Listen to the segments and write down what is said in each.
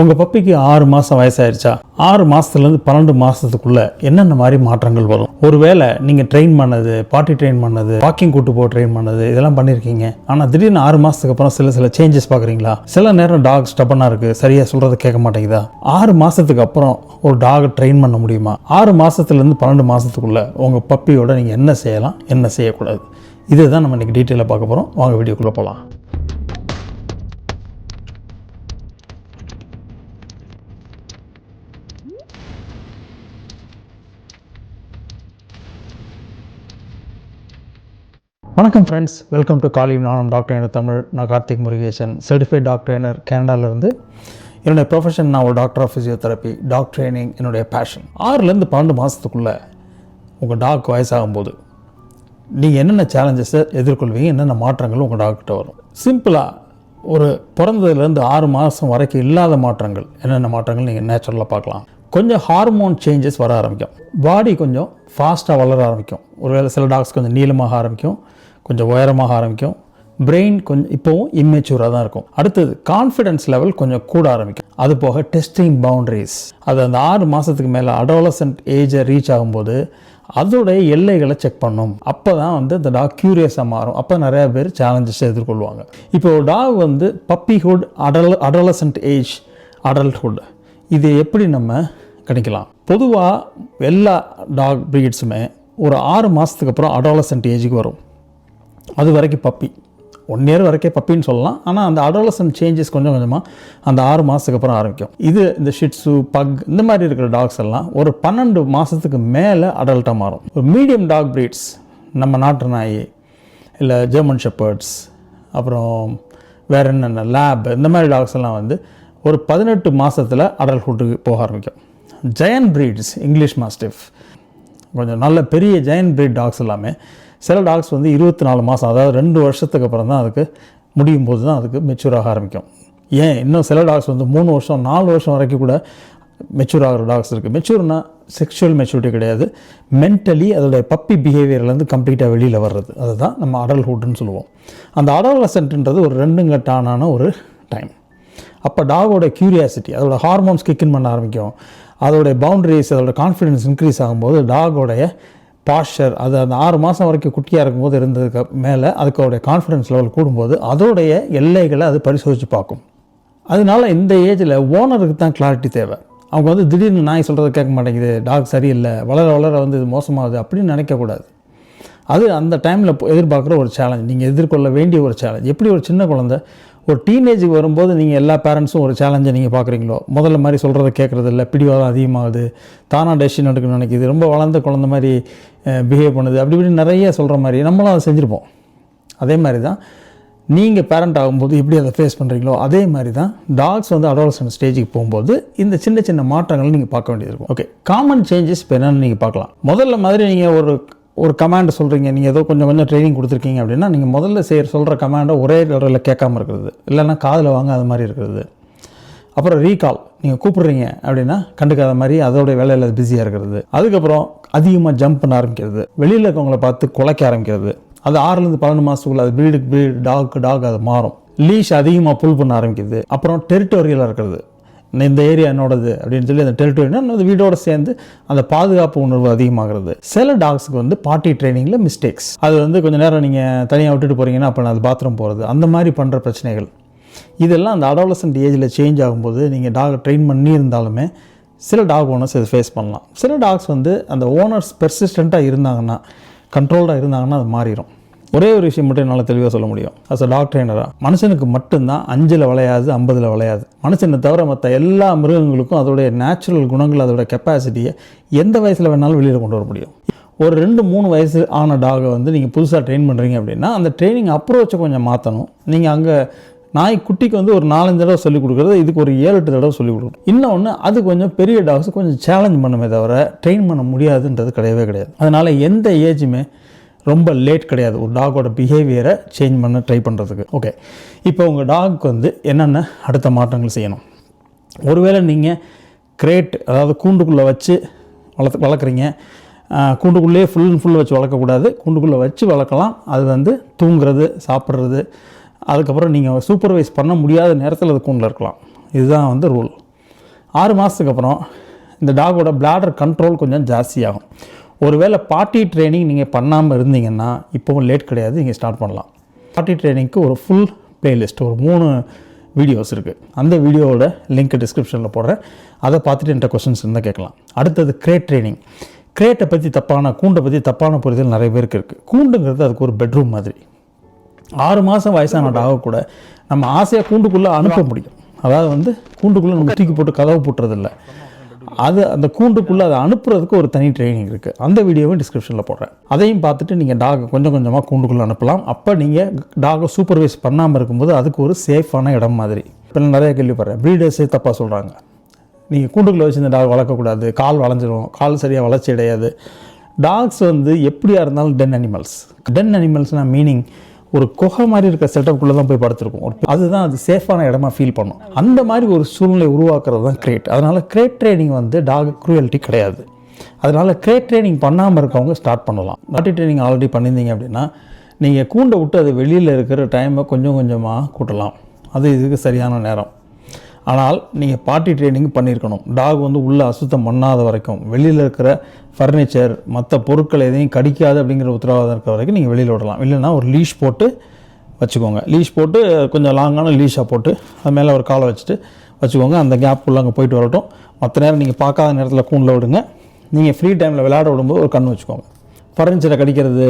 உங்கள் பப்பிக்கு ஆறு மாதம் வயசாயிருச்சா? ஆறு மாதத்துலேருந்து பன்னெண்டு மாதத்துக்குள்ளே என்னென்ன மாதிரி மாற்றங்கள் வரும்? ஒருவேளை நீங்கள் ட்ரெயின் பண்ணது பாட்டி ட்ரெயின் பண்ணது வாக்கிங் கூட்டு போக ட்ரெயின் பண்ணது இதெல்லாம் பண்ணியிருக்கீங்க ஆனால் திடீர்னு ஆறு மாதத்துக்கு அப்புறம் சில சில சேஞ்சஸ் பார்க்குறீங்களா? சில நேரம் டாக் ஸ்டப்பனாக இருக்குது சரியாக சொல்கிறத கேட்க மாட்டேங்குதா? ஆறு மாதத்துக்கு அப்புறம் ஒரு டாக் ட்ரெயின் பண்ண முடியுமா? ஆறு மாதத்துலேருந்து பன்னெண்டு மாதத்துக்குள்ளே உங்கள் பப்பியோட நீங்கள் என்ன செய்யலாம் என்ன செய்யக்கூடாது? இதுதான் நம்ம இன்றைக்கி டீட்டெயிலாக பார்க்க போகிறோம் வாங்க வீடியோக்குள்ளே போகலாம் வணக்கம் ஃப்ரெண்ட்ஸ் வெல்கம் டு காலி நானும் டாக்டர் என தமிழ் நான் Karthik Murugesan. Certified doctor trainer கனடாவிலேருந்து என்னுடைய ப்ரொஃபஷன் நான் ஒரு doctor of physiotherapy dog training என்னுடைய பேஷன் ஆறுலேருந்து பன்னெண்டு மாதத்துக்குள்ளே உங்கள் டாக் வயசாகும்போது நீங்கள் என்னென்ன சேலஞ்சஸை எதிர்கொள்வீங்க என்னென்ன மாற்றங்கள் உங்கள் டாக்டர் வரும்? சிம்பிளாக ஒரு பிறந்ததுலேருந்து ஆறு மாதம் வரைக்கும் இல்லாத மாற்றங்கள். என்னென்ன மாற்றங்கள் நீங்கள் நேச்சுரலாக பார்க்கலாம். கொஞ்சம் ஹார்மோன் சேஞ்சஸ் வர ஆரம்பிக்கும். பாடி கொஞ்சம் ஃபாஸ்ட்டாக வளர ஆரம்பிக்கும். ஒருவேளை சில டாக்ஸ் கொஞ்சம் நீளமாக ஆரம்பிக்கும். கொஞ்சம் உயரமாக ஆரம்பிக்கும். பிரெயின் கொஞ்சம் இப்போவும் இம்மெச்சூராக தான் இருக்கும். அடுத்தது கான்ஃபிடன்ஸ் லெவல் கொஞ்சம் கூட ஆரம்பிக்கும். அது போக டெஸ்டிங் பவுண்டரிஸ் அது அந்த ஆறு மாதத்துக்கு மேலே அடோலசன்ட் ஏஜை ரீச் ஆகும்போது அதோடைய எல்லைகளை செக் பண்ணும். அப்போ தான் வந்து இந்த டாக் க்யூரியஸாக மாறும். அப்போ நிறையா பேர் சேலஞ்சஸ் எதிர்கொள்வாங்க. இப்போ ஒரு டாக் வந்து puppyhood adol adolescent age adulthood இது எப்படி நம்ம கிடைக்கலாம் பொதுவாக எல்லா டாக் ப்ரீட்ஸுமே ஒரு ஆறு மாதத்துக்கு அப்புறம் அடாலசன்ட் ஏஜுக்கு வரும். அது வரைக்கும் பப்பி ஒன் இயர் வரைக்கும் பப்பின்னு சொல்லலாம். ஆனால் அந்த அடாலசன்ட் சேஞ்சஸ் கொஞ்சம் கொஞ்சமாக அந்த ஆறு மாதத்துக்கு அப்புறம் ஆரம்பிக்கும். இது இந்த ஷிட்ஸு பக் இந்த மாதிரி இருக்கிற டாக்ஸ் எல்லாம் ஒரு பன்னெண்டு மாதத்துக்கு மேலே அடல்ட்டாக மாறும். ஒரு மீடியம் டாக் ப்ரீட்ஸ் நம்ம நாட்டு நாய் இல்லை ஜெர்மன் ஷெப்பர்ட்ஸ் அப்புறம் வேறு என்னென்ன லேப் இந்த மாதிரி டாக்ஸ் எல்லாம் வந்து ஒரு பதினெட்டு மாதத்தில் அடல்ட்ஹுட்டுக்கு போக ஆரம்பிக்கும். ஜெயன் ப்ரீட்ஸ் இங்கிலீஷ் மாஸ்டிஃப் கொஞ்சம் நல்ல பெரிய ஜெயன் பிரீட் டாக்ஸ் எல்லாமே சில டாக்ஸ் வந்து இருபத்தி நாலு மாதம் அதாவது ரெண்டு வருஷத்துக்கு அப்புறம் தான் அதுக்கு முடியும் போது தான் அதுக்கு மெச்சூர் ஆக ஆரம்பிக்கும். ஏன்? இன்னும் சில டாக்ஸ் வந்து மூணு வருஷம் நாலு வருஷம் வரைக்கும் கூட மெச்சூர் ஆகிற டாக்ஸ் இருக்குது மெச்சூர்னா செக்ஷுவல் மெச்சூரிட்டி கிடையாது. மென்டலி அதோடைய பப்பி பிஹேவியர்லேருந்து கம்ப்ளீட்டாக வெளியில் வர்றது. அதுதான் நம்ம அடல்ஹுட்னு சொல்லுவோம். அந்த அடல்சன்ட்ன்றது ஒரு ரெண்டுங்கட்டான ஒரு டைம் அப்போ டாகோட க்யூரியாசிட்டி அதோட ஹார்மோன்ஸ் கிக்கின் பண்ண ஆரம்பிக்கும். அதோடைய பவுண்டரிஸ் அதோட கான்ஃபிடன்ஸ் இன்க்ரீஸ் ஆகும்போது டாகோடைய பாஷர் அது அந்த ஆறு மாதம் வரைக்கும் குட்டியாக இருக்கும்போது இருந்ததுக்கு மேலே அதுக்கோடைய கான்ஃபிடன்ஸ் லெவல் கூடும்போது அதோடைய எல்லைகளை அது பரிசோதித்து பார்க்கும். அதனால இந்த ஏஜில் ஓனருக்கு தான் கிளாரிட்டி தேவை. அவங்க வந்து திடீர்னு நாய் சொல்கிறத கேட்க மாட்டேங்குது டாக் சரியில்லை வளர வளர வந்து இது மோசமாகுது அப்படின்னு நினைக்கக்கூடாது அது அந்த டைமில் எதிர்பார்க்குற ஒரு சேலஞ்ச் நீங்கள் எதிர்கொள்ள வேண்டிய ஒரு சேலஞ்ச் எப்படி ஒரு சின்ன குழந்தை ஒரு டீனேஜுக்கு வரும்போது நீங்கள் எல்லா பேரண்ட்ஸும் ஒரு சேலஞ்சை நீங்கள் பார்க்குறீங்களோ? முதல்ல மாதிரி சொல்கிறத கேட்குறது இல்லை பிடிவாதம் அதிகமாகுது. தானாக டெசிஷன் எடுக்கணும்னு நினைக்கிது. ரொம்ப வளர்ந்த குழந்த மாதிரி பிஹேவ் பண்ணுது. அப்படி இப்படி நிறைய சொல்கிற மாதிரி நம்மளும் அதை செஞ்சுருப்போம். அதே மாதிரி தான் நீங்கள் பேரண்ட் ஆகும்போது எப்படி அதை ஃபேஸ் பண்ணுறீங்களோ அதே மாதிரி தான் டாக்ஸ் வந்து அடாலசன் ஸ்டேஜுக்கு போகும்போது இந்த சின்ன சின்ன மாற்றங்களை நீங்கள் பார்க்க வேண்டியது இருக்கும். ஓகே காமன் சேஞ்சஸ் இப்போ என்னென்னு நீங்கள் பார்க்கலாம். முதல்ல மாதிரி நீங்கள் ஒரு ஒரு கமாண்ட் சொல்கிறீங்க நீங்கள் ஏதோ கொஞ்சம் கொஞ்சம் ட்ரைனிங் கொடுத்துருக்கீங்க அப்படின்னா நீங்கள் முதல்ல செய்கிற சொல்கிற கமாண்டை ஒரே தடவையில் கேட்காம இருக்கிறது. இல்லைன்னா காதில் வாங்க அது மாதிரி இருக்கிறது. அப்புறம் ரீகால் நீங்கள் கூப்பிடுறீங்க அப்படின்னா கண்டுக்காத மாதிரி அதோடைய வேலையில் அது பிஸியாக இருக்கிறது. அதுக்கப்புறம் அதிகமாக ஜம்ப் பண்ண ஆரம்பிக்கிறது. வெளியில் இருக்கவங்கள பார்த்து குலைக்க ஆரம்பிக்கிறது. அது ஆறுலேருந்து பன்னெண்டு மாதத்துக்குள்ள அது ப்ரீடுக்கு ப்ரீட் டாக் டாக் அது மாறும். லீஷ் அதிகமாக புல் பண்ண ஆரம்பிக்குது. அப்புறம் டெரிட்டோரியலாக இருக்கிறது. இந்த ஏரியா என்னோடது அப்படின்னு சொல்லி அந்த டெரிட்டரினா அந்த வீடோட சேர்ந்து அந்த பாதுகாப்பு உணர்வு அதிகமாகிறது. சில டாக்ஸுக்கு வந்து பார்ட்டி ட்ரைனிங்கில் மிஸ்டேக்ஸ் அது வந்து கொஞ்சம் நேரம் நீங்கள் தனியாக விட்டுட்டு போகிறீங்கன்னா அப்போ அது பாத்ரூம் போகிறது அந்த மாதிரி பண்ணுற பிரச்சனைகள். இதெல்லாம் அந்த அடாலசன்ட் ஏஜில் சேஞ்ச் ஆகும்போது நீங்கள் டாக் ட்ரெயின் பண்ணி இருந்தாலுமே சில டாக் ஓனர்ஸ் இதை ஃபேஸ் பண்ணலாம். சில டாக்ஸ் வந்து அந்த ஓனர்ஸ் பெர்சிஸ்டண்ட்டாக இருந்தாங்கன்னா கண்ட்ரோல்டாக இருந்தாங்கன்னா அது மாறிடும் ஒரே ஒரு விஷயம் மட்டும் என்னால் தெளிவாக சொல்ல முடியும். அஸ் அ டாக் ட்ரைனராக மனுஷனுக்கு மட்டும்தான் அஞ்சில் விளையாது ஐம்பதில் விளையாது. மனுஷனை தவிர மற்ற எல்லா மிருகங்களுக்கும் அதோடைய நேச்சுரல் குணங்கள் அதோட கெப்பாசிட்டியை எந்த வயசில் வேணாலும் வெளியில் கொண்டு வர முடியும். ஒரு ரெண்டு மூணு வயசு ஆன டாகை வந்து நீங்கள் புதுசாக ட்ரெயின் பண்ணுறீங்க அப்படின்னா அந்த ட்ரைனிங் அப்ரோச்சை கொஞ்சம் மாற்றணும் நீங்கள் அங்கே நாய் குட்டிக்கு வந்து ஒரு நாலஞ்சு தடவை சொல்லிக் கொடுக்குறது இதுக்கு ஒரு ஏழு எட்டு தடவை சொல்லிக் கொடுக்கணும். இன்னொன்று அது கொஞ்சம் பெரிய டாக்ஸ் கொஞ்சம் சேலஞ்ச் பண்ணுமே தவிர ட்ரெயின் பண்ண முடியாதுன்றது கிடையவே கிடையாது. அதனால் எந்த ஏஜுமே ரொம்ப லேட் கிடையாது. ஒரு டாகோட பிஹேவியரை சேஞ்ச் பண்ண ட்ரை பண்ணுறதுக்கு ஓகே இப்போ உங்கள் டாக் வந்து என்னென்ன அடுத்த மாற்றங்கள் செய்யணும்? ஒருவேளை நீங்கள் கிரேட் அதாவது கூண்டுக்குள்ளே வச்சு வளர்த்து வளர்க்குறீங்க. கூண்டுக்குள்ளேயே ஃபுல் அண்ட் ஃபுல் வச்சு வளர்க்கக்கூடாது. கூண்டுக்குள்ளே வச்சு வளர்க்கலாம். அது வந்து தூங்குறது சாப்பிட்றது. அதுக்கப்புறம் நீங்கள் சூப்பர்வைஸ் பண்ண முடியாத நேரத்தில் அது கூண்டில் இருக்கலாம். இதுதான் வந்து ரூல் ஆறு மாதத்துக்கு அப்புறம் இந்த டாகோட பிளாடர் கண்ட்ரோல் கொஞ்சம் ஜாஸ்தியாகும். ஒருவேளை பார்ட்டி ட்ரைனிங் நீங்கள் பண்ணாமல் இருந்தீங்கன்னா இப்போவும் லேட் கிடையாது நீங்கள் ஸ்டார்ட் பண்ணலாம். பார்ட்டி ட்ரைனிங்க்கு ஒரு ஃபுல் பிளேலிஸ்ட் ஒரு மூணு வீடியோஸ் இருக்குது அந்த வீடியோவோட லிங்க் டிஸ்கிரிப்ஷனில் போடுறேன். அதை பார்த்துட்டு என்கிட்ட கொஸ்டின்ஸ் இருந்தால் கேட்கலாம். அடுத்தது கிரேட் ட்ரைனிங் கிரேட்டை பற்றி தப்பான கூண்டை பற்றி தப்பான புரிதல் நிறைய பேருக்கு இருக்குது கூண்டுங்கிறது அதுக்கு ஒரு பெட்ரூம் மாதிரி. ஆறு மாதம் வயசான டாக கூட நம்ம ஆசையாக கூண்டுக்குள்ளே அனுப்ப முடியும். அதாவது வந்து கூண்டுக்குள்ளே நம்ம தூக்கி போட்டு கதவு போட்டுறதில்ல. அது அந்த கூண்டுக்குள்ளே அதை அனுப்புறதுக்கு ஒரு தனி ட்ரைனிங் இருக்குது அந்த வீடியோவும் டிஸ்கிரிப்ஷனில் போடுறேன். அதையும் பார்த்துட்டு நீங்கள் டாகை கொஞ்சம் கொஞ்சமாக கூண்டுக்குள்ளே அனுப்பலாம். அப்போ நீங்கள் டாகை சூப்பர்வைஸ் பண்ணாமல் இருக்கும்போது அதுக்கு ஒரு சேஃபான இடம் மாதிரி. இப்போ நான் நிறைய கேள்விப்படுறேன். ப்ரீடர்ஸே தப்பாக சொல்கிறாங்க நீங்கள் கூண்டுக்குள்ளே வச்சு இந்த டாக் வளர்க்கக்கூடாது. கால் வளைஞ்சிரும். கால் சரியாக வளர்ச்சி அடையாது. டாக்ஸ் வந்து எப்படியா இருந்தாலும் டென் அனிமல்ஸ் டென் அனிமல்ஸ்னால் மீனிங் ஒரு குகை மாதிரி இருக்க செட்டப்குள்ளே தான் போய் படுத்திருக்கும் ஒரு அதுதான் அது சேஃபான இடமா ஃபீல் பண்ணும். அந்த மாதிரி ஒரு சூழ்நிலை உருவாக்குறது தான் கிரேட் அதனால் கிரேட் ட்ரைனிங் வந்து டாக் குரூயல்ட்டி கிடையாது. அதனால் கிரேட் ட்ரைனிங் பண்ணாமல் இருக்கவங்க ஸ்டார்ட் பண்ணலாம். நாட்டி ட்ரைனிங் ஆல்ரெடி பண்ணியிருந்தீங்க அப்படின்னா நீங்கள் கூண்டை விட்டு அது வெளியில் இருக்கிற டைமை கொஞ்சம் கொஞ்சமாக கூட்டலாம். அது இதுக்கு சரியான நேரம். ஆனால் நீங்கள் பார்ட்டி ட்ரைனிங் பண்ணியிருக்கணும் டாக் வந்து உள்ளே அசுத்தம் பண்ணாத வரைக்கும் வெளியில் இருக்கிற ஃபர்னிச்சர் மற்ற பொருட்கள் எதையும் கடிக்காது அப்படிங்கிற உத்தரவாதம் இருக்கிற வரைக்கும் நீங்கள் வெளியில் விடலாம். இல்லைன்னா ஒரு லீஷ் போட்டு வச்சுக்கோங்க. லீஷ் போட்டு கொஞ்சம் லாங்கான லீஷாக போட்டு அது மேலே ஒரு காலை வச்சுட்டு வச்சுக்கோங்க. அந்த கேப் உள்ள அங்கே போயிட்டு வரட்டும். மற்ற நேரம் நீங்கள் பார்க்காத நேரத்தில் கூண்டில் விடுங்க. நீங்கள் ஃப்ரீ டைமில் விளையாட விடும்போது ஒரு கண் வச்சுக்கோங்க. ஃபர்னிச்சரை கடிக்கிறது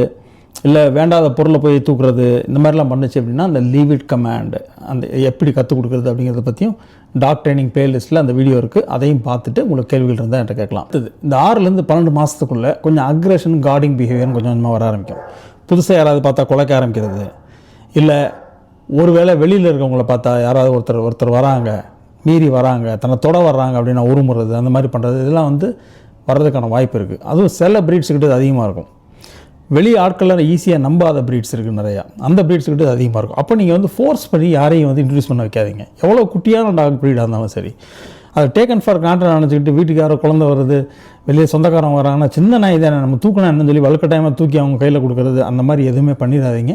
இல்லை வேண்டாத பொருளை போய் தூக்குறது இந்த மாதிரிலாம் பண்ணுச்சு அப்படின்னா அந்த லீவ் இட் கமாண்டு அந்த எப்படி கற்றுக் கொடுக்குறது அப்படிங்கிறத பற்றியும் டாக் ட்ரைனிங் பிளேலிஸ்ட்டில் அந்த வீடியோ இருக்குது அதையும் பார்த்துட்டு உங்களுக்கு கேள்விகள் இருந்தால் என்கிட்ட கேட்கலாம். இந்த ஆறுலேருந்து பன்னெண்டு மாதத்துக்குள்ளே கொஞ்சம் அக்ரஷன் கார்டிங் பிஹேவியர் கொஞ்சம் கொஞ்சமாக வர ஆரம்பிக்கும். புதுசாக யாராவது பார்த்தா குலைக்க ஆரம்பிக்கிறது. இல்லை ஒருவேளை வெளியில் இருக்கவங்கள பார்த்தா யாராவது ஒருத்தர் ஒருத்தர் வராங்க மீறி வராங்க தன்னை தொட வர்றாங்க அப்படின்னா உருமுறது அந்த மாதிரி பண்ணுறது இதெல்லாம் வந்து வர்றதுக்கான வாய்ப்பு இருக்குது அதுவும் சில பிரீட்ஸுக்கிட்ட அதிகமாக இருக்கும். வெளி ஆட்களில் ஈஸியாக நம்பாத ப்ரீட்ஸ் இருக்குது நிறையா. அந்த ப்ரீட்ஸ் கிட்ட அதிகமாக இருக்கும். அப்போ நீங்கள் வந்து ஃபோர்ஸ் பண்ணி யாரையும் வந்து இன்ட்ரடியூஸ் பண்ண வைக்காதீங்க. எவ்வளோ குட்டியான டாக் ப்ரீடாக இருந்தாலும் சரி. அதை டேக்கன் ஃபார் கிராண்டட் நினச்சிக்கிட்டு வீட்டுக்காரோ குழந்த குழந்தை வருது வெளியே சொந்தக்காரங்க வராங்கன்னா சின்ன நாய் தானே நம்ம தூக்கினா என்னன்னு சொல்லி வலுக்கட்டாயமாக தூக்கி அவங்க கையில் கொடுக்குறது அந்த மாதிரி எதுவுமே பண்ணிடாதீங்க.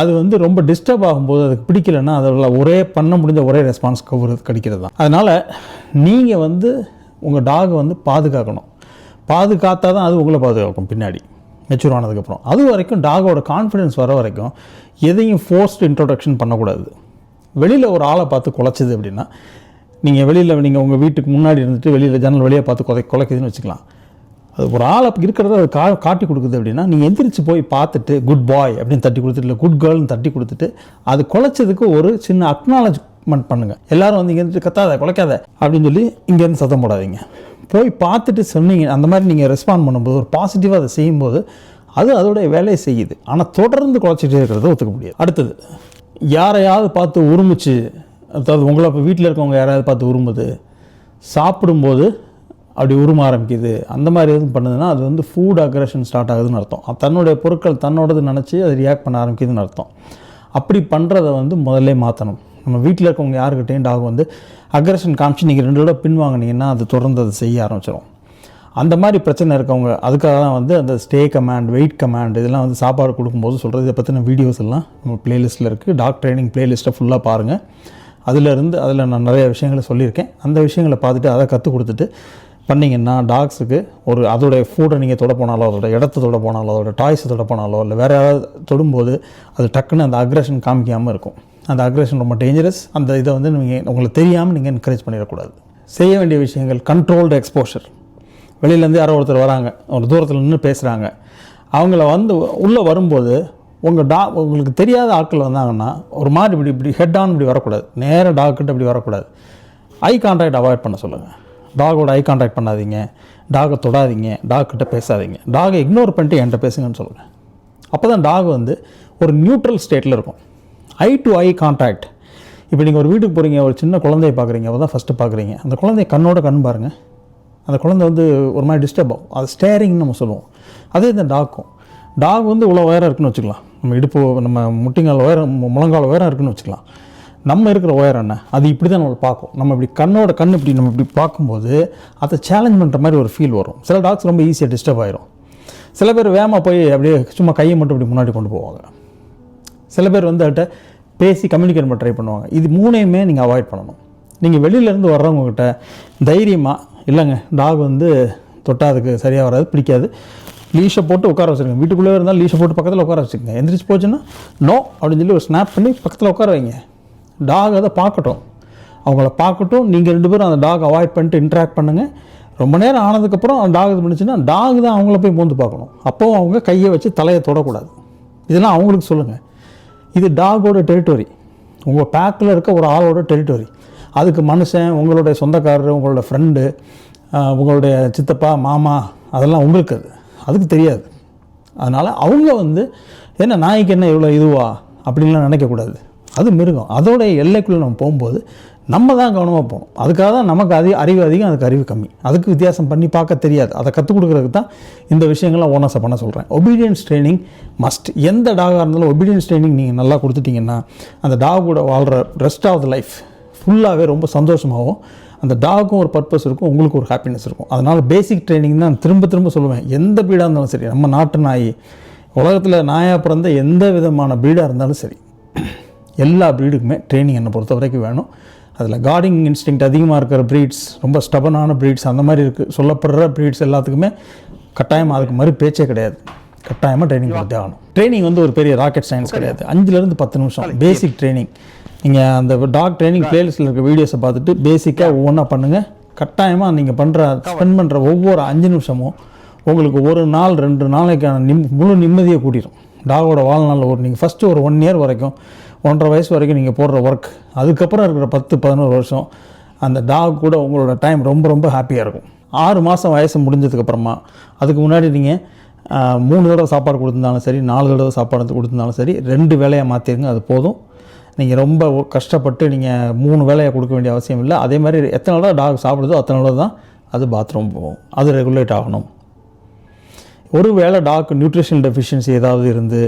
அது வந்து ரொம்ப டிஸ்டர்ப் ஆகும்போது அதுக்கு பிடிக்கலன்னா அதில் ஒரே பண்ண முடிஞ்ச ஒரே ரெஸ்பான்ஸ் கவுறது கிடைக்கிறது தான். அதனால் நீங்கள் வந்து உங்கள் டாகை வந்து பாதுகாக்கணும். பாதுகாத்தா தான் அது உங்களை பாதுகாக்கும் பின்னாடி. மெச்சூர் ஆனதுக்கப்புறம். அது வரைக்கும் டாகோட கான்ஃபிடென்ஸ் வர வரைக்கும் எதையும் ஃபோர்ஸ்ட் இன்ட்ரொடக்ஷன் பண்ணக்கூடாது. வெளியில் ஒரு ஆளை பார்த்து குலைச்சிது அப்படின்னா நீங்கள் வெளியில் நீங்கள் உங்கள் வீட்டுக்கு முன்னாடி இருந்துட்டு வெளியில் ஜன்னல் வழியாக பார்த்து குலை குலைக்குதுன்னு வச்சுக்கலாம். அது ஒரு ஆளை இருக்கிறத அது கா காட்டி கொடுக்குது அப்படின்னா நீங்கள் எந்திரிச்சு போய் பார்த்துட்டு குட் பாய் அப்படின்னு தட்டி கொடுத்துட்டு இல்லை குட் கேர்ள்னு தட்டி கொடுத்துட்டு அது குலைச்சதுக்கு ஒரு சின்ன அக்னாலஜ்மெண்ட் பண்ணுங்கள் எல்லாரும் வந்து இங்கே இருந்துட்டு கத்தாத குலைக்காத அப்படின்னு சொல்லி இங்கேருந்து சத்தம் போடாதீங்க. போய் பார்த்துட்டு சொன்னீங்க அந்த மாதிரி நீங்கள் ரெஸ்பாண்ட் பண்ணும்போது ஒரு பாசிட்டிவாக அதை செய்யும்போது அது அதோடைய வேலையை செய்யுது. ஆனால் தொடர்ந்து குலைச்சிட்டே இருக்கிறத ஒத்துக்க முடியாது. அடுத்தது யாரையாவது பார்த்து உருமிச்சு அதாவது உங்களை இப்போ வீட்டில் இருக்கவங்க யாராவது பார்த்து உருமுது சாப்பிடும்போது அப்படி உரும ஆரம்பிக்குது அந்த மாதிரி எதுவும் பண்ணுதுன்னா அது வந்து ஃபுட் அக்ரஷன் ஸ்டார்ட் ஆகுதுன்னு அர்த்தம். தன்னுடைய பொருட்கள் தன்னோடது நினச்சி அது ரியாக்ட் பண்ண ஆரம்பிக்குதுன்னு அர்த்தம். அப்படி பண்ணுறத வந்து முதல்ல மாற்றணும் நம்ம வீட்டில் இருக்கவங்க யாருக்கிட்டையும் டாக் வந்து அக்ரஷன் காமிச்சு நீங்கள் ரெண்டு தடவை பின்வாங்கினீங்கன்னா அது தொடர்ந்து அதை செய்ய ஆரம்பிச்சிடும் அந்த மாதிரி பிரச்சனை இருக்கவங்க அதுக்காக தான் வந்து அந்த ஸ்டே கமாண்ட் வெயிட் கமாண்ட் இதெல்லாம் வந்து சாப்பாடு கொடுக்கும்போது சொல்கிறது இதை பற்றின வீடியோஸ் எல்லாம் நம்ம பிளேலிஸ்ட்டில் இருக்குது டாக் ட்ரைனிங் பிளேலிஸ்ட்டை ஃபுல்லாக பாருங்கள் அதிலிருந்து அதில் நான் நிறைய விஷயங்களை சொல்லியிருக்கேன். அந்த விஷயங்களை பார்த்துட்டு அதை கற்றுக் கொடுத்துட்டு பண்ணிங்கன்னா டாக்ஸுக்கு ஒரு அதோடைய ஃபுட்டை நீங்கள் தொட போனாலோ அதோட இடத்த தொட போனாலோ அதோட டாய்ஸை தொட போனாலோ இல்லை வேறு யாராவது தொடும்போது அது டக்குன்னு அந்த அக்ரஷன் காமிக்காமல் இருக்கும். அந்த அக்ரேஷன் ரொம்ப டேஞ்சரஸ் அந்த இதை வந்து நீங்கள் உங்களுக்கு தெரியாமல் நீங்கள் என்கரேஜ் பண்ணிடக்கூடாது. செய்ய வேண்டிய விஷயங்கள் கண்ட்ரோல்டு எக்ஸ்போஷர் வெளியிலேருந்து யாரோ ஒருத்தர் வராங்க. ஒரு தூரத்தில் நின்று பேசுகிறாங்க அவங்கள வந்து உள்ளே வரும்போது உங்கள் டா உங்களுக்கு தெரியாத ஆட்கள் வந்தாங்கன்னா ஒரு மாதிரி இப்படி இப்படி ஹெட் ஆன் இப்படி வரக்கூடாது. நேராக டாக் கிட்ட இப்படி வரக்கூடாது. ஐ கான்டாக்ட் அவாய்ட் பண்ண சொல்லுங்கள் டாகோட ஐ கான்டாக்ட் பண்ணாதீங்க. டாகை தொடாதீங்க. டாக்கிட்ட பேசாதீங்க. டாகை இக்னோர் பண்ணிட்டு என்கிட்ட பேசுங்கன்னு சொல்லுங்கள் அப்போ தான் டாக் வந்து ஒரு நியூட்ரல் ஸ்டேட்டில் இருக்கும். ஐ டு ஐ கான்டாக்ட் இப்போ நீங்கள் ஒரு வீட்டுக்கு போகிறீங்க ஒரு சின்ன குழந்தைய பார்க்குறீங்க அவள் தான் ஃபஸ்ட்டு பார்க்குறீங்க அந்த குழந்தைய கண்ணோட கண் பாருங்கள் அந்த குழந்தை வந்து ஒரு மாதிரி டிஸ்டர்ப் ஆகும். அது ஸ்டேரிங்னு நம்ம சொல்லுவோம். அதே இந்த டாக்கும் டாக் வந்து இவ்வளோ உயரம் இருக்குன்னு வச்சுக்கலாம். நம்ம இடுப்பு நம்ம முட்டிங்கால் உயரம் முழங்கால் உயரம் இருக்குன்னு வச்சுக்கலாம். நம்ம இருக்கிற உயரம் என்ன? அது இப்படி தான் நம்ம பார்க்கும் நம்ம இப்படி கண்ணோட கண் இப்படி நம்ம இப்படி பார்க்கும்போது அதை சேலஞ்ச் பண்ணுற மாதிரி ஒரு ஃபீல் வரும். சில டாக்ஸ் ரொம்ப ஈஸியாக டிஸ்டர்ப் ஆயிரும். சில பேர் வேகமாக போய் அப்படியே சும்மா கையை மட்டும் இப்படி முன்னாடி கொண்டு போவாங்க. சில பேர் வந்து அவர்கிட்ட பேசி கம்யூனிகேட் பண்ண ட்ரை பண்ணுவாங்க. இது மூணையுமே நீங்கள் அவாய்ட் பண்ணணும். நீங்கள் வெளியிலேருந்து வர்றவங்கக்கிட்ட தைரியமாக இல்லைங்க டாக் வந்து தொட்டால் அதுக்கு சரியாக வராது பிடிக்காது. லீஷை போட்டு உட்கார வச்சுருங்க. வீட்டுக்குள்ளே இருந்தால் லீஷை போட்டு பக்கத்தில் உட்கார வச்சுருங்க எந்திரிச்சு போச்சுன்னா நோ அப்படின்னு சொல்லி ஒரு ஸ்னாப் பண்ணி பக்கத்தில் உட்கார வைங்க. டாக் அதை பார்க்கட்டும். அவங்கள பார்க்கட்டும். நீங்கள் ரெண்டு பேரும் அந்த டாக் அவாய்ட் பண்ணிட்டு இன்ட்ராக்ட் பண்ணுங்கள் ரொம்ப நேரம் ஆனதுக்கப்புறம் அந்த டாக் இது பண்ணிச்சுன்னா டாக் தான் அவங்கள போய் மோந்து பார்க்கணும். அப்போவும் அவங்க கையை வச்சு தலையை தொடக்கூடாது. இதெல்லாம் அவங்களுக்கு சொல்லுங்கள் இது டாகோட டெரிட்டரி. உங்கள் பேக்கில் இருக்க ஒரு ஆளோட டெரிட்டரி. அதுக்கு மனுஷன் உங்களுடைய சொந்தக்காரர் உங்களோட ஃப்ரெண்டு உங்களுடைய சித்தப்பா மாமா அதெல்லாம் உங்களுக்கு அது. அதுக்கு தெரியாது. அதனால் அவங்க வந்து என்ன நாய்க்கு என்ன இவ்வளோ இதுவா? அப்படின்லாம் நினைக்கக்கூடாது. அது மிருகம். அதோடைய எல்லைக்குள்ளே நம்ம போகும்போது நம்ம தான் கவனமாக போகணும். அதுக்காக தான் நமக்கு அதிக அறிவு அதிகம் அதுக்கு அறிவு கம்மி. அதுக்கு வித்தியாசம் பண்ணி பார்க்க தெரியாது. அதை கற்றுக் கொடுக்குறதுக்கு தான் இந்த விஷயங்கள்லாம் ஓனர்ஸை பண்ண சொல்கிறேன் ஒபீடியன்ஸ் ட்ரைனிங் மஸ்ட் எந்த டாகாக இருந்தாலும் ஒபீடியன்ஸ் ட்ரைனிங் நீங்கள் நல்லா கொடுத்துட்டிங்கன்னா அந்த டாக் கூட வாழ்கிற ரெஸ்ட் ஆஃப் த லைஃப் ஃபுல்லாகவே ரொம்ப சந்தோஷமாகவும் அந்த டாகுக்கும் ஒரு பர்பஸ் இருக்கும் உங்களுக்கு ஒரு ஹாப்பினஸ் இருக்கும். அதனால் பேசிக் ட்ரைனிங் தான் திரும்ப திரும்ப சொல்லுவேன். எந்த பீடாக இருந்தாலும் சரி நம்ம நாட்டு நாய் உலகத்தில் நாயாக பிறந்த எந்த விதமான பீடாக இருந்தாலும் சரி எல்லா பீடுக்குமே ட்ரைனிங் என்னை பொறுத்த வரைக்கும் வேணும். அதில் கார்டிங் இன்ஸ்டிங் அதிகமாக இருக்கிற ப்ரீட்ஸ் ரொம்ப ஸ்டபனான ப்ரீட்ஸ் அந்த மாதிரி இருக்குது சொல்லப்படுற ப்ரீட்ஸ் எல்லாத்துக்குமே கட்டாயமாக அதுக்கு மாதிரி பேச்சே கிடையாது. கட்டாயமாக ட்ரைனிங் கொடுத்தே ஆகணும். ட்ரைனிங் வந்து ஒரு பெரிய ராக்கெட் சயின்ஸ் கிடையாது. அஞ்சுலேருந்து பத்து நிமிஷம். பேசிக் ட்ரைனிங் நீங்கள் அந்த டாக் ட்ரைனிங் பிளேலிஸ்ட்டில் இருக்க வீடியோஸை பார்த்துட்டு பேசிக்காக ஒவ்வொன்றா பண்ணுங்கள் கட்டாயமாக நீங்கள் பண்ணுற ஸ்பெண்ட் பண்ணுற ஒவ்வொரு அஞ்சு நிமிஷமும் உங்களுக்கு ஒரு நாள் ரெண்டு நாளைக்கான நிம் முழு நிம்மதியை கூட்டிடும் டாகோட வாழ்நாளில் ஒரு நீங்கள் ஃபஸ்ட்டு ஒரு ஒன் இயர் வரைக்கும் ஒன்றரை வயசு வரைக்கும் நீங்கள் போடுற ஒர்க் அதுக்கப்புறம் இருக்கிற பத்து பதினோரு வருஷம் அந்த டாக் கூட உங்களோட டைம் ரொம்ப ரொம்ப ஹாப்பியாக இருக்கும். ஆறு மாதம் வயசு முடிஞ்சதுக்கப்புறமா அதுக்கு முன்னாடி நீங்கள் மூணு தடவை சாப்பாடு கொடுத்துருந்தாலும் சரி நாலு தடவை சாப்பாடு கொடுத்துருந்தாலும் சரி ரெண்டு வேலையை மாற்றிருங்க அது போதும். நீங்கள் ரொம்ப கஷ்டப்பட்டு நீங்கள் மூணு வேலையை கொடுக்க வேண்டிய அவசியம் இல்லை. அதே மாதிரி எத்தனை தடவை டாக் சாப்பிடுதோ அத்தனை தடவை தான் அது பாத்ரூம் போகும். அது ரெகுலேட் ஆகணும். ஒரு வேளை டாக் நியூட்ரிஷன் டெஃபிஷியன்சி ஏதாவது இருந்து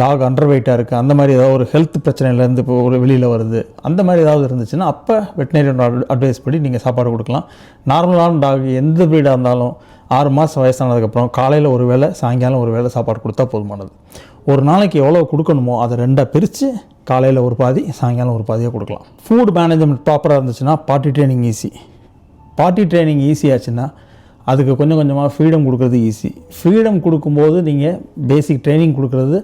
டாக் அண்டர் வெயிட்டாக இருக்குது அந்த மாதிரி ஏதாவது ஒரு ஹெல்த் பிரச்சனையிலேருந்து இப்போ ஒரு வெளியில் வருது அந்த மாதிரி ஏதாவது இருந்துச்சுன்னா அப்போ வெட்டினரியன் அட்வைஸ் படி நீங்கள் சாப்பாடு கொடுக்கலாம். நார்மலான டாக் எந்த ப்ரீடாக இருந்தாலும் ஆறு மாதம் வயசானதுக்கப்புறம் காலையில் ஒரு வேளை சாயங்காலம் ஒரு வேளை சாப்பாடு கொடுத்தா போதுமானது. ஒரு நாளைக்கு எவ்வளோ கொடுக்கணுமோ அதை ரெண்டாக பிரித்து காலையில் ஒரு பாதி சாயங்காலம் ஒரு பாதியாக கொடுக்கலாம். ஃபுட் மேனேஜ்மெண்ட் ப்ராப்பராக இருந்துச்சுன்னா potty training easy potty training ஈஸியாச்சுன்னா அதுக்கு கொஞ்சம் கொஞ்சமாக ஃப்ரீடம் கொடுக்குறது ஈஸி ஃப்ரீடம் கொடுக்கும்போது நீங்கள் பேசிக் ட்ரைனிங் கொடுக்குறது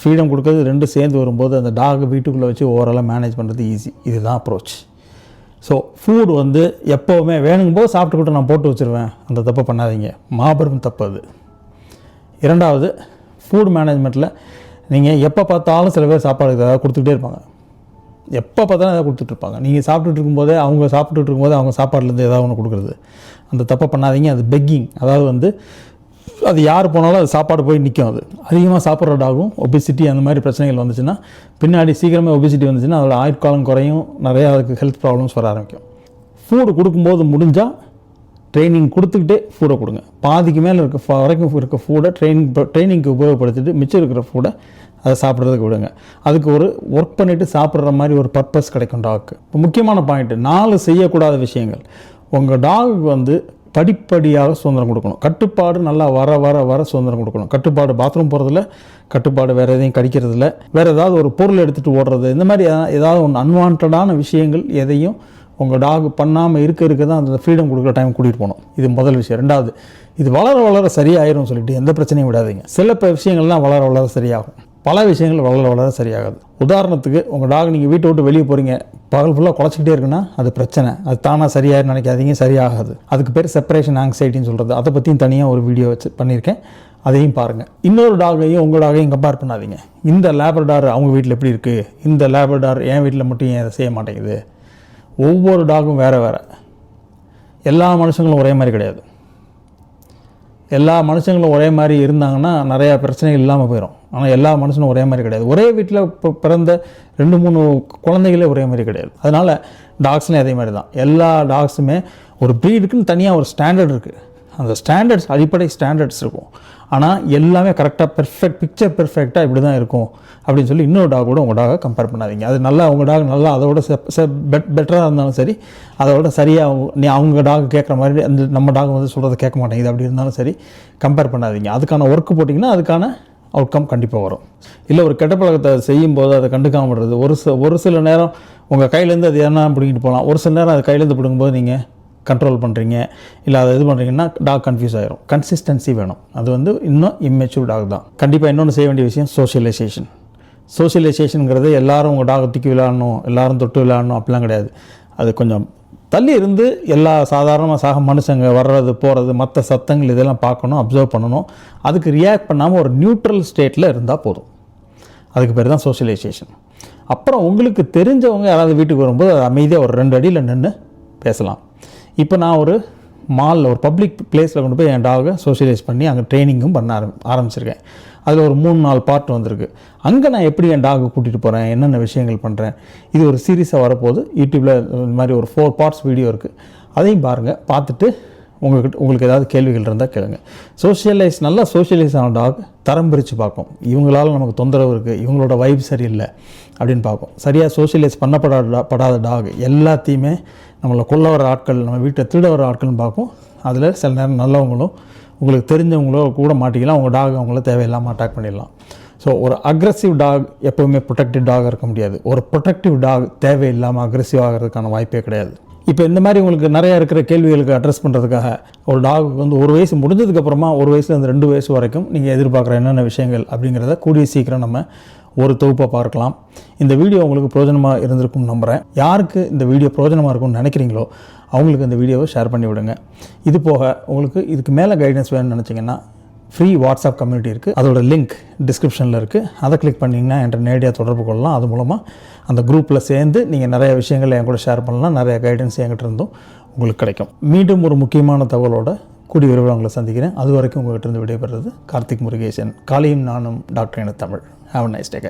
ஃப்ரீடம் கொடுக்குறது ரெண்டும் சேர்ந்து வரும்போது அந்த டாக் வீட்டுக்குள்ளே வச்சு ஓவராலாக மேனேஜ் பண்ணுறது ஈஸி இதுதான் அப்ரோச் ஸோ ஃபுட் வந்து எப்போவுமே வேணுங்கும் போது சாப்பிட்டுக்கிட்டு நான் போட்டு வச்சுருவேன். அந்த தப்பை பண்ணாதீங்க. மாபெரும் தப்பு அது. இரண்டாவது ஃபுட் மேனேஜ்மெண்ட்டில் நீங்கள் எப்போ பார்த்தாலும் சில பேர் சாப்பாடு ஏதாவது கொடுத்துக்கிட்டே இருப்பாங்க. எப்போ பார்த்தாலும் ஏதாவது கொடுத்துட்ருப்பாங்க நீங்கள் சாப்பிட்டுட்டு இருக்கும்போதே அவங்க சாப்பிட்டுட்டு இருக்கும்போது அவங்க சாப்பாடுலேருந்து ஏதாவது ஒன்று கொடுக்குறது. அந்த தப்பை பண்ணாதீங்க அது பெக்கிங் அதாவது வந்து அது யார் போனாலும் அது சாப்பாடு போய் நிற்கும் அது. அதிகமாக சாப்பிட்ற டாகும் ஒபிசிட்டி அந்த மாதிரி பிரச்சனைகள் வந்துச்சுன்னா பின்னாடி சீக்கிரமே ஒபிசிட்டி வந்துச்சுன்னா அதோட ஆயுட்காலம் குறையும் நிறையா அதுக்கு ஹெல்த் ப்ராப்ளம்ஸ் வர ஆரம்பிக்கும். ஃபூடு கொடுக்கும்போது முடிஞ்சால் ட்ரைனிங் கொடுத்துக்கிட்டே ஃபூடை கொடுங்க. பாதிக்கு மேலே இருக்க வரைக்கும் இருக்க ஃபூடை ட்ரைனிங் ட்ரைனிங்க்கு உபயோகப்படுத்திட்டு மிச்சம் இருக்கிற ஃபூடை அதை சாப்பிட்றதுக்கு விடுங்க. அதுக்கு ஒரு ஒர்க் பண்ணிவிட்டு சாப்பிட்ற மாதிரி ஒரு பர்பஸ் கிடைக்கும் டாக்கு இப்போ முக்கியமான பாயிண்ட்டு நாலு செய்யக்கூடாத விஷயங்கள். உங்கள் டாகுக்கு வந்து படிப்படியாக சுதந்திரம் கொடுக்கணும். கட்டுப்பாடு நல்லா வர வர வர சுதந்திரம் கொடுக்கணும். கட்டுப்பாடு பாத்ரூம் போகிறதுல கட்டுப்பாடு வேறு எதையும் கடிக்கிறதில்ல. வேறு ஏதாவது ஒரு பொருள் எடுத்துகிட்டு ஓடுறது இந்த மாதிரி ஏதாவது ஒன்று அன்வான்டான விஷயங்கள் எதையும் உங்கள் டாக் பண்ணாமல் இருக்க இருக்க தான் அந்த ஃப்ரீடம் கொடுக்குற டைம் கூட்டிகிட்டு போகணும். இது முதல் விஷயம். ரெண்டாவது இது வளர வளர சரியாயிரும் சொல்லிட்டு எந்த பிரச்சனையும் விடாதீங்க. சில ப விஷயங்கள்லாம் வளர வளர சரியாகும். பல விஷயங்கள் வளர வளர சரியாகாது. உதாரணத்துக்கு உங்கள் டாக் நீங்கள் வீட்டை விட்டு வெளியே போகிறீங்க பகல் ஃபுல்லாக குழச்சிக்கிட்டே இருக்குன்னா அது பிரச்சனை. அது தானாக சரியாயிரும் நினைக்காதீங்க சரியாகாது. அதுக்கு பேர் செப்பரேஷன் ஆங்ஸைட்டின்னு சொல்கிறது அதை பற்றியும் தனியாக ஒரு வீடியோ வச்சு பண்ணியிருக்கேன். அதையும் பாருங்கள் இன்னொரு டாகையும் உங்கள் டாகையும் கம்பேர் பண்ணாதீங்க. இந்த லேபர்டார் அவங்க வீட்டில் எப்படி இருக்குது இந்த லேபர்டார் என் வீட்டில் மட்டும் ஏன் அதை செய்ய மாட்டேங்குது? ஒவ்வொரு டாகும் வேறு வேறு. எல்லா மனுஷங்களும் ஒரே மாதிரி கிடையாது. எல்லா மனுஷங்களும் ஒரே மாதிரி இருந்தாங்கன்னா நிறையா பிரச்சனைகள் இல்லாமல் போயிடும் ஆனால் எல்லா மனுஷனும் ஒரே மாதிரி கிடையாது. ஒரே வீட்டில் இப்போ பிறந்த ரெண்டு மூணு குழந்தைகளே ஒரே மாதிரி கிடையாது. அதனால் டாக்ஸ்லேயும் அதே மாதிரி தான். எல்லா டாக்ஸுமே ஒரு ப்ரீடுக்குன்னு தனியாக ஒரு ஸ்டாண்டர்ட் இருக்குது அந்த ஸ்டாண்டர்ட்ஸ் அடிப்படை ஸ்டாண்டர்ட்ஸ் இருக்கும். ஆனால் எல்லாமே கரெக்டாக பெர்ஃபெக்ட் பிக்சர் பெர்ஃபெக்டாக இப்படி தான் இருக்கும். அப்படின்னு சொல்லி இன்னொரு டாக் கூட உங்கள் டாகை கம்பேர் பண்ணாதீங்க. அது நல்லா உங்கள் டாக் நல்லா அதோட பெட் பெட்டராக இருந்தாலும் சரி அதோட சரியாக நீ அவங்க டாக் கேட்குற மாதிரி அந்த நம்ம டாக் வந்து சொல்கிறத கேட்க மாட்டேங்குது. அப்படி இருந்தாலும் சரி கம்பேர் பண்ணாதீங்க. அதுக்கான ஒர்க் போட்டிங்கன்னா அதுக்கான அவுட்கம் கண்டிப்பாக வரும். இல்லை ஒரு கெட்ட பழக்கத்தை செய்யும்போது அதை கண்டுக்காம விடுறது. ஒரு சில ஒரு சில நேரம் உங்கள் கையிலேருந்து அது என்ன பிடிங்கிட்டு போகலாம். ஒரு சில நேரம் அது கையிலேருந்து பிடுங்கும்போது நீங்கள் கண்ட்ரோல் பண்ணுறீங்க இல்லை அதை இது பண்ணுறீங்கன்னா டாக் கன்ஃபியூஸ் ஆகிரும் கன்சிஸ்டன்சி வேணும். அது வந்து இன்னும் இம்மெச்சூர் டாக் தான். கண்டிப்பாக இன்னொன்று செய்ய வேண்டிய விஷயம் சோஷியலைசேஷன் சோஷியலைசேஷனுங்கிறது எல்லாரும் உங்கள் டாகை தூக்கி விளையாடணும் எல்லாரும் தொட்டு விளையாடணும் அப்படிலாம் கிடையாது. அது கொஞ்சம் தள்ளி இருந்து எல்லா சாதாரணமாக சாக மனுஷங்க வர்றது போகிறது மற்ற சத்தங்கள் இதெல்லாம் பார்க்கணும் அப்சர்வ் பண்ணணும். அதுக்கு ரியாக்ட் பண்ணாமல் ஒரு நியூட்ரல் ஸ்டேட்டில் இருந்தால் போதும். அதுக்கு பேர் தான் சோஷியலைசேஷன் அப்புறம் உங்களுக்கு தெரிஞ்சவங்க யாராவது வீட்டுக்கு வரும்போது அது அமைதியாக ஒரு ரெண்டு அடியில் நின்று பேசலாம். இப்போ நான் ஒரு மாலில் ஒரு பப்ளிக் பிளேஸில் கொண்டு போய் என் டாகை சோஷியலைஸ் பண்ணி அங்கே ட்ரைனிங்கும் பண்ண ஆரம் ஆரம்பிச்சிருக்கேன். அதில் ஒரு மூணு நாலு பார்ட் வந்திருக்கு. அங்கே நான் எப்படி என் டாகை கூட்டிகிட்டு போகிறேன் என்னென்ன விஷயங்கள் பண்ணுறேன் இது ஒரு சீரீஸாக வரப்போகுது. யூடியூப்பில் இந்த மாதிரி ஒரு ஃபோர் பார்ட்ஸ் வீடியோ இருக்குது அதையும் பாருங்கள் பார்த்துட்டு உங்கள்கிட்ட உங்களுக்கு ஏதாவது கேள்விகள் இருந்தால் கேளுங்க. சோஷியலைஸ் நல்லா சோஷியலைஸ் ஆன டாக் தரம் பிரித்து பார்க்கும் இவங்களால நமக்கு தொந்தரவு இருக்குது இவங்களோட வைப் சரியில்லை அப்படின்னு பார்க்கும் சரியாக சோஷியலைஸ் பண்ணப்படாத படாத டாக் எல்லாத்தையுமே நம்மளை கொல்ல வர ஆட்கள் நம்ம வீட்டை திருட வர ஆட்கள்னு பார்க்கும் அதில் சில நேரம் நல்லவங்களும் உங்களுக்கு தெரிஞ்சவங்களோ கூட மாட்டிக்கலாம் உங்கள் டாக் அவங்கள தேவையில்லாமல் அட்டாக் பண்ணிடலாம். ஸோ ஒரு அக்ரஸிவ் டாக் எப்போவுமே ப்ரொடெக்டிவ் டாக் இருக்க முடியாது. ஒரு ப்ரொடெக்டிவ் டாக் தேவையில்லாமல் அக்ரெசிவ் ஆகிறதுக்கான வாய்ப்பே கிடையாது. இப்போ இந்த மாதிரி உங்களுக்கு நிறையா இருக்கிற கேள்விகளுக்கு அட்ரஸ் பண்ணுறதுக்காக ஒரு டாகுக்கு வந்து ஒரு வயசு முடிஞ்சதுக்கப்புறமா ஒரு வயசுலேருந்து ரெண்டு வயசு வரைக்கும் நீங்கள் எதிர்பார்க்குற என்னென்ன விஷயங்கள் அப்படிங்கிறத கூடிய சீக்கிரம் நம்ம ஒரு தொகுப்பை பார்க்கலாம். இந்த வீடியோ உங்களுக்கு பிரோஜனமாக இருந்திருக்கும்னு நம்புகிறேன் யாருக்கு இந்த வீடியோ பிரோஜனமாக இருக்கும்னு நினைக்கிறீங்களோ அவங்களுக்கு இந்த வீடியோவை ஷேர் பண்ணி விடுங்க. இது போக உங்களுக்கு இதுக்கு மேலே கைடன்ஸ் வேணும்னு நினச்சிங்கன்னா ஃப்ரீ வாட்ஸ்அப் கம்யூனிட்டி இருக்குது அதோட லிங்க் டிஸ்கிரிப்ஷனில் இருக்குது அதை கிளிக் பண்ணிங்கன்னா என்கிட்ட நேரடியாக தொடர்பு கொள்ளலாம். அது மூலமாக அந்த குரூப்பில் சேர்ந்து நீங்கள் நிறைய விஷயங்களை என் கூட ஷேர் பண்ணலாம். நிறைய கைடன்ஸ் என்கிட்ட இருந்தும் உங்களுக்கு கிடைக்கும். மீண்டும் ஒரு முக்கியமான தகவலோட கூடிய விரைவில் உங்களை சந்திக்கிறேன். அது வரைக்கும் உங்கள்கிட்ட இருந்து விடைபெறுறது கார்த்திக் முருகேசன். காலையும் நானும் டாக்டர் என தமிழ் ஹாவ் நைஸ் டே